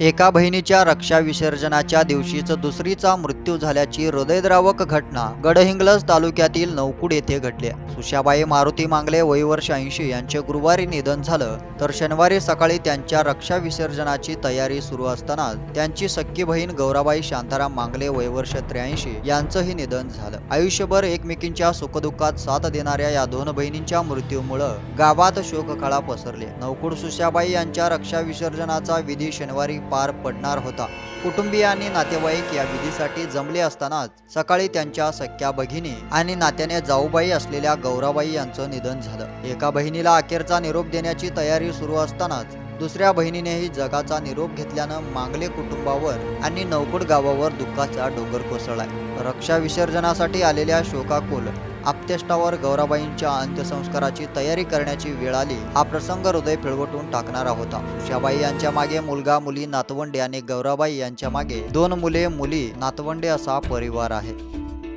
एका बहिणीच्या रक्षा विसर्जनाच्या दिवशीच दुसरीचा मृत्यू झाल्याची हृदयद्रावक घटना गडहिंग्लज तालुक्यातील नौकुड येथे घडली. सुशाबाई मारुती मांगले वय वर्ष ऐंशी यांचे गुरुवारी निधन झालं. तर शनिवारी सकाळी त्यांच्या रक्षा विसर्जनाची तयारी सुरू असताना त्यांची सख्खी बहीण गौराबाई शांताराम मांगले वय वर्ष त्र्याऐंशी यांचंही निधन झालं. आयुष्यभर एकमेकींच्या सुखदुःखात साथ देणाऱ्या या दोन बहिणींच्या मृत्यूमुळं गावात शोककळा पसरली. नौकुड सुशाबाई यांच्या रक्षा विसर्जनाचा विधी शनिवारी पार पडणार होता. कुटुंबीय आणि नातेवाईक या विधीसाठी जमले असतानाच सकाळी त्यांच्या सख्या भगिनी आणि नात्याने जाऊबाई असलेल्या गौराबाई यांचं निधन झालं. एका बहिणीला अखेरचा निरोप देण्याची तयारी सुरू असतानाच दुसऱ्या बहिणीनेही जगाचा निरोप घेतल्यानं मांगले कुटुंबावर आणि नवकुड गावावर दुःखाचा डोंगर कोसळलाय. रक्षा विसर्जनासाठी आलेल्या शोकाकुल आपतेष्टावर गौराबाईंच्या अंत्यसंस्काराची तयारी करण्याची वेळ आली. हा प्रसंग हृदय पिळवटून टाकणारा होता. उषाबाई यांच्या मागे मुलगा मुली नातवंडे आणि गौराबाई यांच्या मागे दोन मुले मुली नातवंडे असा परिवार आहे.